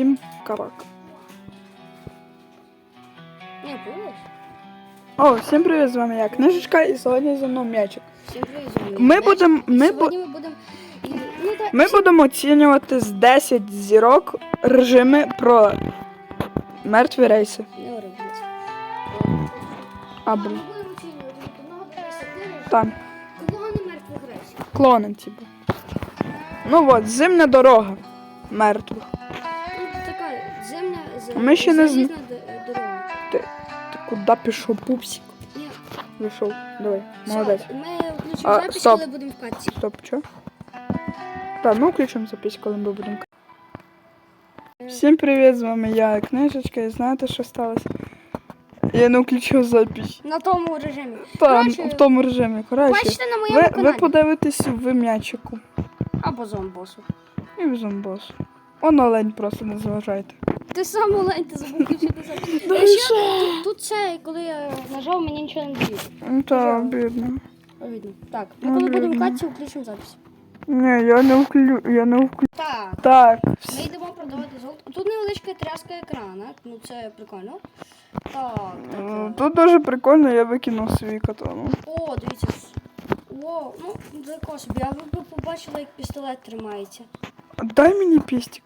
всім кабак. Не? О, всім привіт, з вами я книжечка і сьогодні зі мною м'ячик. Всім привіт, з вами Ми будемо- ми Сьогодні ми будемо... і- Ну, так, Ми будемо оцінювати з 10 зірок режими про мертві рейси. Не ори, блядь. А, Ми будемо оцінювати від одного до десяти. Там, Кого не мертвих речей? клони, типу. Ну от, зимна дорога мертвих. Ми ще не зна- залізна. Ти куди пішов пупсик? Вийшов. Давай, молодець. Ми включимо А, запись, стоп. коли будемо в катці. Стоп, що? Так, ми включимо запись, коли ми будемо. Всім привіт, з вами я, книжечка, і знаєте, що сталося? Я не включив запись. На тому режимі. Там, Коротше, в тому режимі. Коротше, Бачите на моєму ви, ви каналі. подивитесь в м'ячику. Або зомбосу. І в зомбос. Он олень просто не заважайте. Ти сам олень, ти забув включити. Да Е, ще тут, тут це, коли я нажав, мені нічого не дає. Ну та, бідно. Видно. Так, Ну, ми коли будемо в катці, включимо запись. Ні, я не вклю... я не вклю... Так. Так, Ми йдемо продавати золото. Тут невеличка тряска екрана, ну це прикольно. Так, так. М. Тут дуже прикольно, я викинув свій катану. О, дивіться. О, ну, далеко собі. А ви б побачили, як пістолет тримається. Дай мені пістик.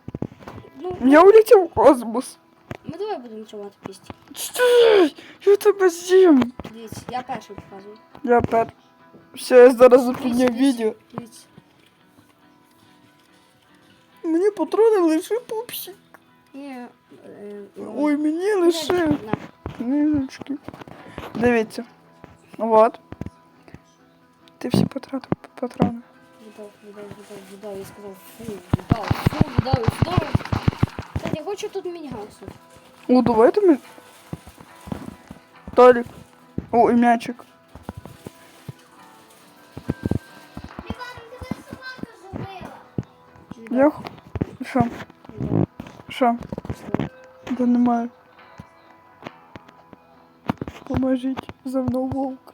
Ну, Я улетів в космос. ми давай будемо тримати пісті. Стій! Я тебе з'їм. Дивіться, я перший показую. Я пер. Все, я зараз зупиню Дивіться, відео. Дивіться. Мені патрони лише пупсик. Ні. Е, ну, Ой, мені на, лише. на. Книжечки. Дивіться. Вот. Ти всі потратив патрони. Віддав, віддав, віддав, віддав. Я сказав, фу, віддав, фу, віддав, віддав. Я хочу тут міні-гаусу. О, давайте ми. Толік. О, і м'ячик. Я х- Що? Що? Да немає. Поможіть за мною вовк.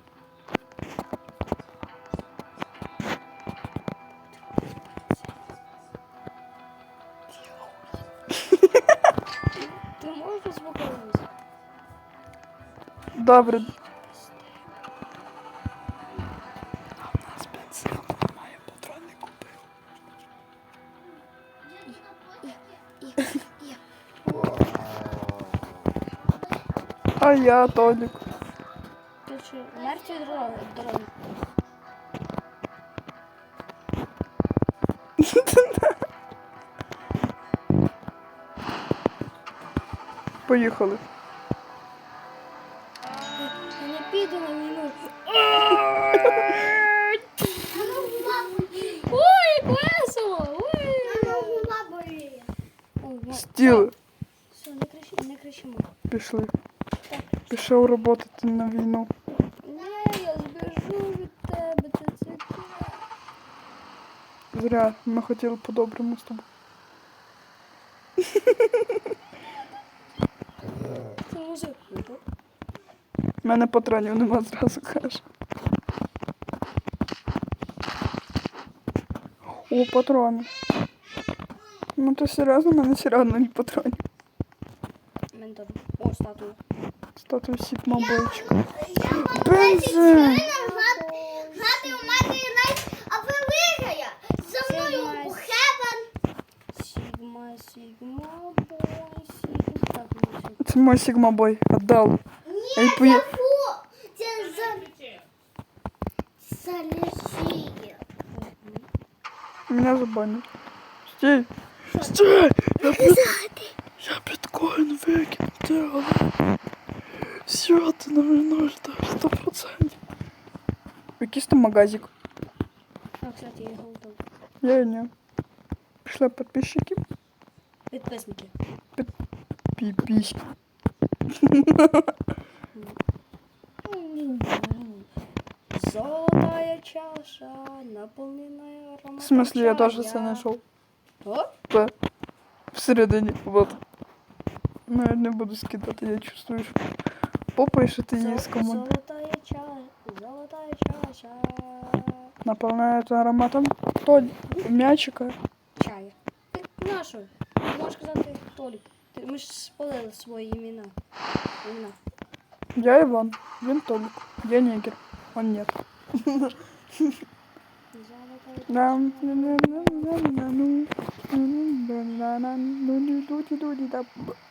Добре. А я Толік. Короче, мертві дороги. дороги. Поїхали. Ну, Все, не кричи, не кричимо. Пішли. Пішов роботати на війну. Ні, я збіжу від тебе, ти це. Зря, ми хотіли по-доброму з тобою. Це. У мене патронів нема зразу каже. О, патрони. Ну то серйозно, в мене серйозно ні патронів. Ментор. О, статуя. Статую Сігма бойчик. Бензин! Грати у мене рейс, а ви виграє. За мною у Хевен. Сігма, сігма, бой, сігма. Так, ну все. Це мой Сігма бой. Отдал. Ей, Ні, пої- це фу. Це за... Залежіє. Меня забанят. Стій! Стій! Я, бит... Я біткоін викину, ти але. Все, ти на мене ждеш, сто процентів. Якийсь там магазик. А, кстати, я голодав. Я і ні. Пішли підписчики. Підписники. Піпіськи. Золотая чаша, наполненная ароматом В смысле, я чая. теж це знайшов. О, П. Всередині. Вот. Ну, я не буду скидати, я чувствую, що попа, що ти її з зо- команд. Золотая чаша, золотая чаша. Наповняється ароматом толь, м'ячика. Чая. Ти нашу. Можеш сказати, хто Толік. Ти, ми ж спалили свої імена. Імена. Я Иван, він Толик, я негр, он нет.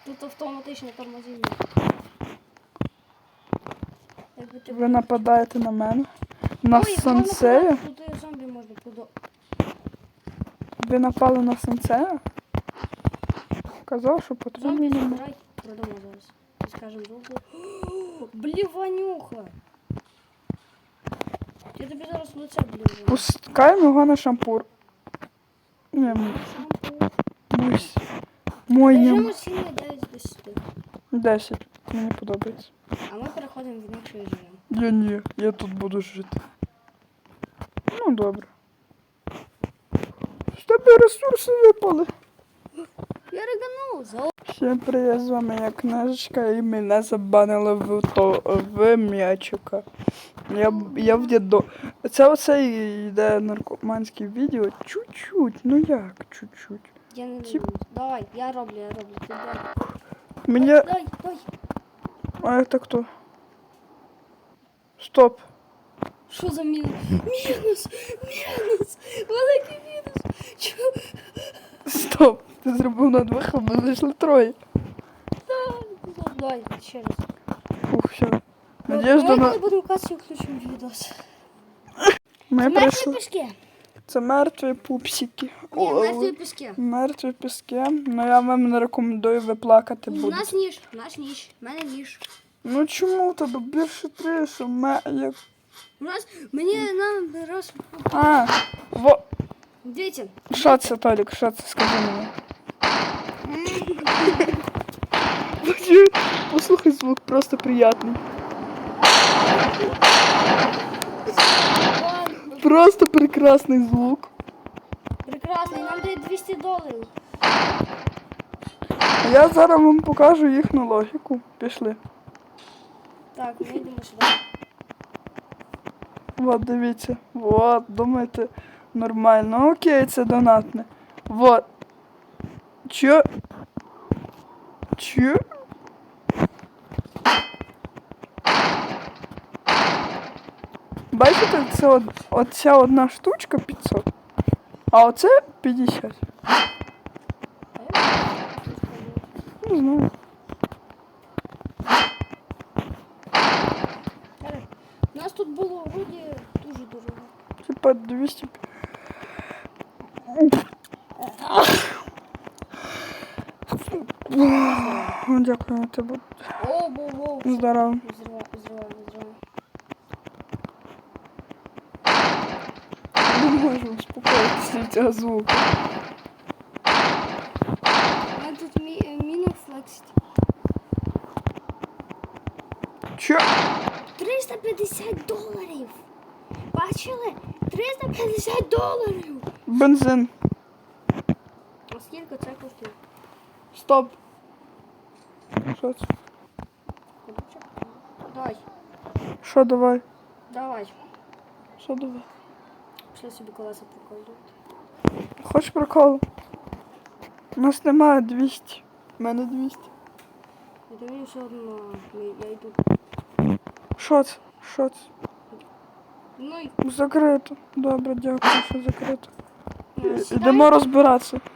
Тут автоматичне тормозіння. Ви нападаєте на мене. На сенсея? Тут зомбі можна подо... Ви напали на сенсея? Казав, що потрібно. Зомбі забирай. Продамо зараз. Скажемо зомбі. Блі, Ванюха. Я тобі зараз лице блін. Пускаємо його на шампур. Ні, м- Шампу. мусь. Моїм. Режим оцінює 9 з 10. 10. Мені подобається. А ми переходимо в інакший режим. Я ні, я тут буду жити. Ну, добре. З тебе ресурси випали. Я реганув. За Всім привіт, з вами я книжечка і мене забанили в, то, в м'ячика. Я, б- я в дідо. Це оце йде наркоманське відео. Чуть-чуть, ну як, чуть-чуть. Я не Тіп. люблю. Давай, я роблю, я роблю. Ти дай. Мені. Дай, дай. А це хто? Стоп. Що за мінус? Мінус! Мінус! Великий мінус! Чого? Стоп. Ти зробив на двох, а ми зайшли троє. Давай, ще раз. Ух, все. Надіюсь, до Давай, на... коли будемо касі, включимо відос. Ми прийшли. піски. Це мертві пупсики. Ні, мертві піски. Мертві піски. Ну я вам не рекомендую, ви плакати У нас ніж, наш ніж, в мене ніж. Ну чому тебе більше три, що ме як. У нас, мені нам раз, А, во. дивіться, Що це, Толік, що це, скажи мені. Послухай звук, просто приятний. Просто прекрасний звук. прекрасний, нам дають 200 доларів. Я зараз вам покажу їхню логіку. Пішли. Так, ми йдемо сюди. Вот, дивіться. Вот, думаєте, нормально. Окей, це донатне. Вот. Чо? Чо? Бачите, це от, оця одна штучка 500, а оце 50. Не знаю. У нас тут було вроді дуже дорого. Типа 200. О, Дякую, бо. здорово. Можу успокоїтися від цього звуку. У тут мі, е, мінус флексить. Чо? 350 доларів. Бачили? 350 доларів. Бензин. А скільки це коштує? Стоп. Що це? Давай, Що давай? давай. Що давай? Пішли собі колеса приколювати. Хочеш прикол? У нас немає 200. У мене 200. Я думаю, все одно я йду. Що це? Що це? Ну і Закрито. Добре, дякую, що закрито. ну, І- Йдемо розбиратися.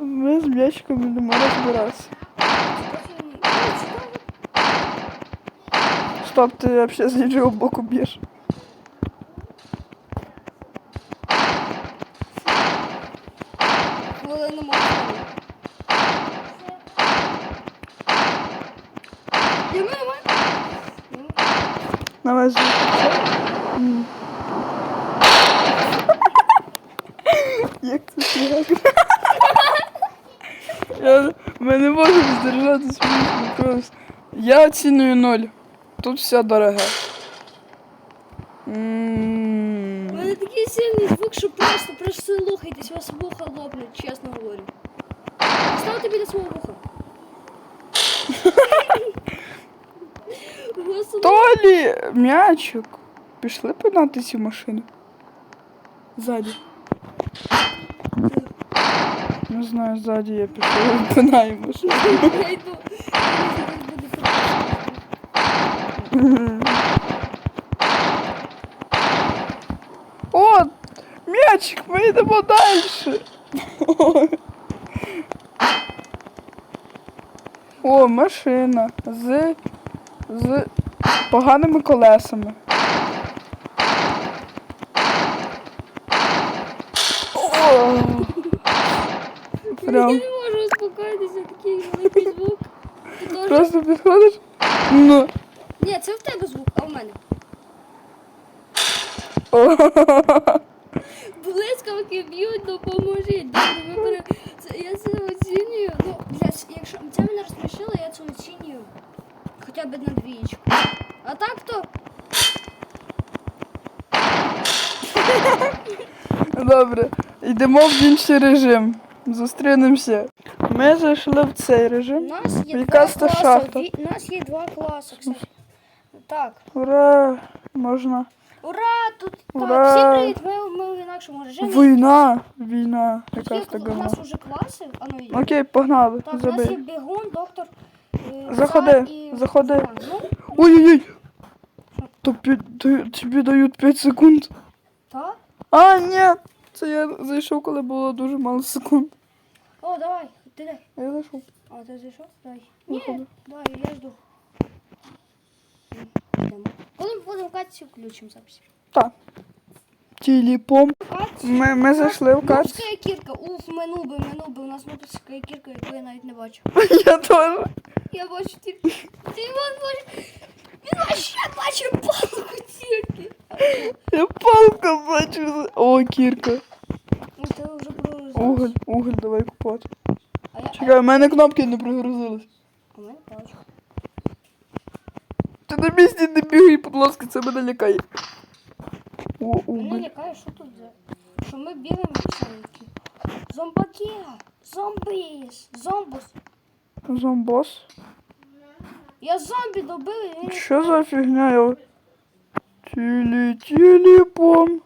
Ми з м'ячиком йдемо розбиратися. Спокійний. Ну, сідай. Стоп, ти взагалі з іншого боку б'єш. Хвилину мовчання. І ми, ми. Давай звук. М. Як це смішно. Я, ми не можемо здержати смішно. Просто. Я оціную ноль. Тут все дороге. У мене такий сильний звук, що просто прислухайтесь, вас вуха лопнуть, чесно говорю. Ставте біля свого вуха. Толі, м'ячик. Пішли пинати цю машину. Ззаді. Не знаю, ззаді я пішов, пинаємо. Я йду. Я зараз буду працювати. О, м'ячик, ми йдемо далі. О, машина з, з поганими колесами. О, Я Прям не можу успокоїтися, такий великий звук. Ти теж? просто підходиш. Ну. Ні, це в тебе звук, а в мене. Блискавки б'ють, допоможіть. Добре, це, я це оцінюю. Ну, бля, с- якщо це мене розсмішило, я це оцінюю. Хоча б на двічку. А так то. Добре, йдемо в інший режим. Зустрінемося. Ми зайшли в цей У режим. нас є два класи. шахта? У нас є два класи, кстати. Так. Ура! Можна. Ура! Тут Ура! так, всім привіт! Ми, ми в інакшому режимі. Війна! Війна. Тут є, у нас вже класи. А ну, є. Окей, погнали. Так, у нас є Забий. бігун, доктор. е, Заходи, цар і заходи. Ну, Ой-ой-ой! Тобі, тобі дають 5 секунд. так. А, ні! Це я зайшов, коли було дуже мало секунд. О, давай, ти дай. Я зайшов. А, ти зайшов? Давай. Ні, давай, я жду. Йдемо. Коли ми будемо в катці, включимо запись. Так. Телепом. Ми, ми зайшли в кац. Нубська кірка. Уф, ми нуби, ми нуби. У нас нубська кірка, яку я навіть не бачу. Я теж. Я бачу тільки. Ти Іван бачиш. Він вообще бачив палку тільки. Я палку бачу. О, кірка. Ну, це вже прогрузилось. Уголь, уголь, давай купати. А я... Чекай, у мене кнопки не прогрузились. А мене паличка. Ти на місці не бігай, будь ласка, це мене лякає. О, Мене уголь. лякає, що тут за... Що ми бігаємо писанки. Зомбаки! Зомбіс! Зомбус! Зомбос. Я зомбі добив, і він... Що за фігня? Я... Тілі, тілі, бом.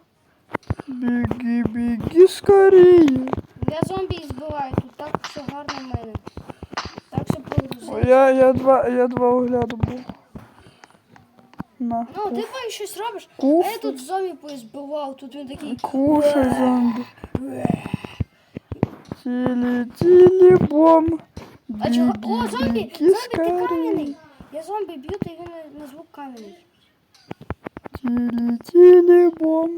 Біги, біги, скоріє. Я зомбі і збиваю, тут так все гарно в мене. Так все О, прогрузилось. Я, я два, я два огляду був. На. Ну, ти куф- бачиш, щось робиш, а Куф. я тут зомбі позбивав, тут він такий... Кушай, зомбі. Тілі, тілі, бом. А чого? О, Біги, зомбі! біги, Зомбі, ти скоріє. кам'яний! Я зомбі б'ю, та він на- на звук кам'яний. Тілі, тілі, бом.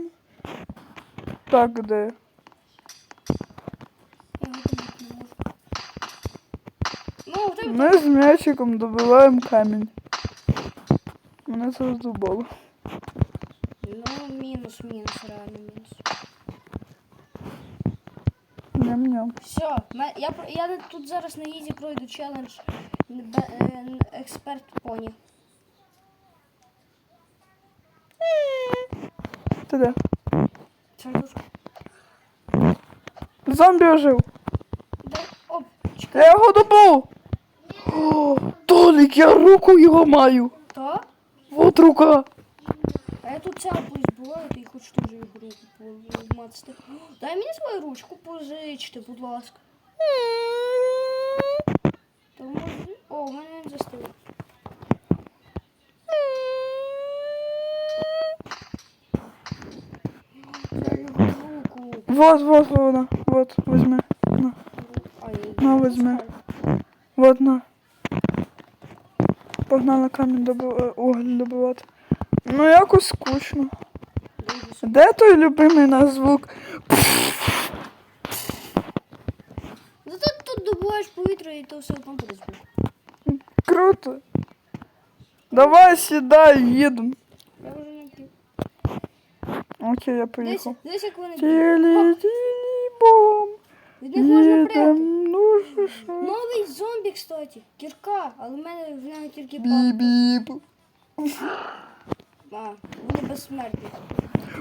Так, де? Я його добити не можу. Ну, в тебе Ми з м'ячиком добиваємо камінь. Мене це здобуло. Ну, мінус, мінус, реально мінус. Ням-ням. Все, я, я тут зараз на ізі пройду челендж е, експерт поні. Ти де? Це Зомбі ожив. Де? Оп, чекай. Я його добув. Толік, я руку його маю. Та? Вот рука. А я тут цяпу збиваю, ти хочу теж руку помацати. Дай мені свою ручку позичте, будь ласка. Може... О, у мене він руку. Вот, вот вона. Вот, возьми. На. На, пускаю. Вот на. Погнали камінь доби... е, уголь. Ну якось скучно. Де той любимий наш звук? Зато тут добуваєш повітря і то все одно буде звук. Круто. Давай сідай, їдемо. Я вже не п'ю. Окей, я Десь, поїхав. десь як вони Тілі, тілі, бом. Від них можна пряти. Новий зомбі, кстати. Кірка, але в мене в нього тільки. Бі-біп. А, вони безсмертні.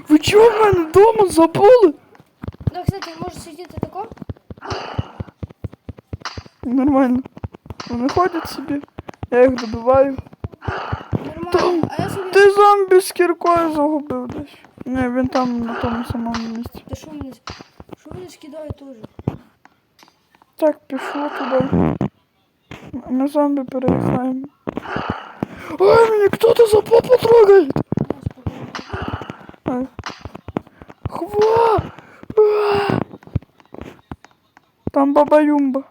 Ви чого в мене вдома забули? Ну, кстати, може сидіти тако? Нормально. Вони ходять собі. Я їх добиваю. Нормально. А я собі. Ти зомбі з кіркою загубив десь. Ні, він там на тому самому місці. Та що мені? Що мені скидає теж? Так, пішло туди. Ми зомбі переїжджаємо. Ой, мені хто-то за попу трогає. Ай. Хва! А! Там баба Юмба.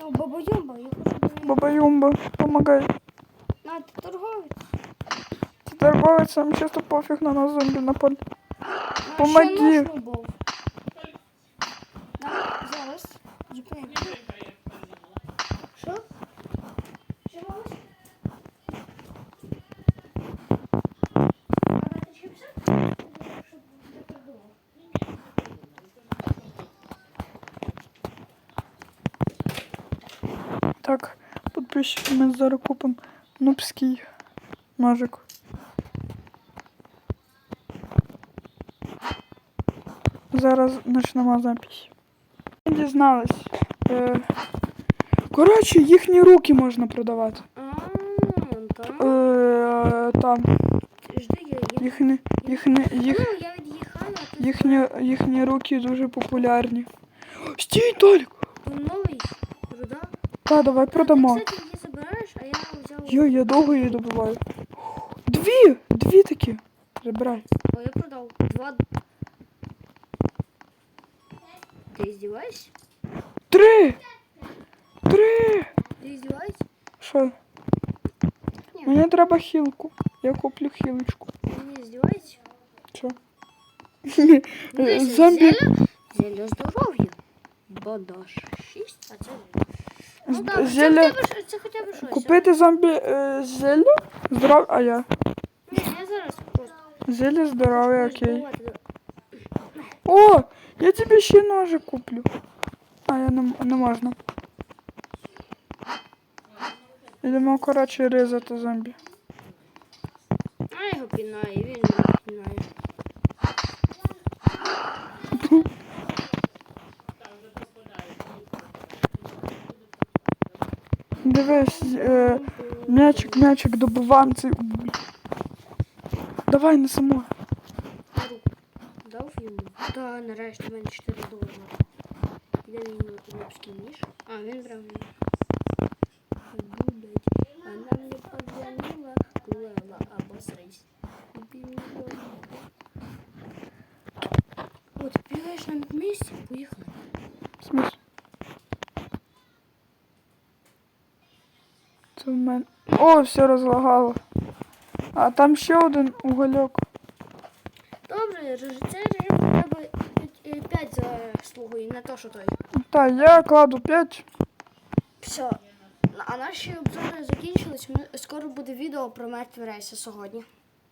Ну, баба Юмба, я хочу до неї. Баба Юмба, помогай. На, ти торговець. Ти торговець, сам чисто пофіг на нас зомбі напали. А, Помоги. Так, підписчики, ми зараз купимо нубський ножик. Зараз почнемо запись. Дізналась. Е, коротше, їхні руки можна продавати. А. Е, там, Жди, я їхні, їхні, їх, Ну, їхні, їхні руки дуже популярні. Стій, Толік! Новий. Та, давай продамо. Ти, кстати, забираєш, а я взяв. Йо, я довго її добиваю. Дві! Дві такі. Забирай. О, я продав. Два. Ти здіваєшся? Три! Три! Ти здіваєшся? Що? Ні. Мені треба хілку. Я куплю хілочку. Ти не здіваєшся? Що? Ну, Е, Зомбі. Зілля здоров'я. Бадаш. Шість, а це... Ну, З- так, це, хоча б, це хоча б щось. Купити зомбі е, зілля? Здоров... А я. Ні, я зараз просто... Зілля здоров'я, окей. О! Я тобі ще ножик куплю. А, я не, не можна. Ідемо, коротше, різати зомбі. А його пінаю, він мене пінає. Дивись, е, м'ячик, м'ячик добиваємо цей. Давай не само. Руку. Дав йому? Та, нарешті в мене 4 долари. Де мій лапський ніж? А, він брав мені. Гулять. Вона мені позвонила, Лела, обосрись. Купи мені О, ти бігаєш на місці? Поїхали. Смис. Це в мене. О, все розлагало. А там ще один угольок. Добре, режисер не то, що той. Так, я кладу 5. Все. А наші обзори закінчились. Скоро буде відео про мертві рейси сьогодні.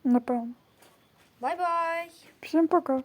Напевно. Бай-бай! Всім пока.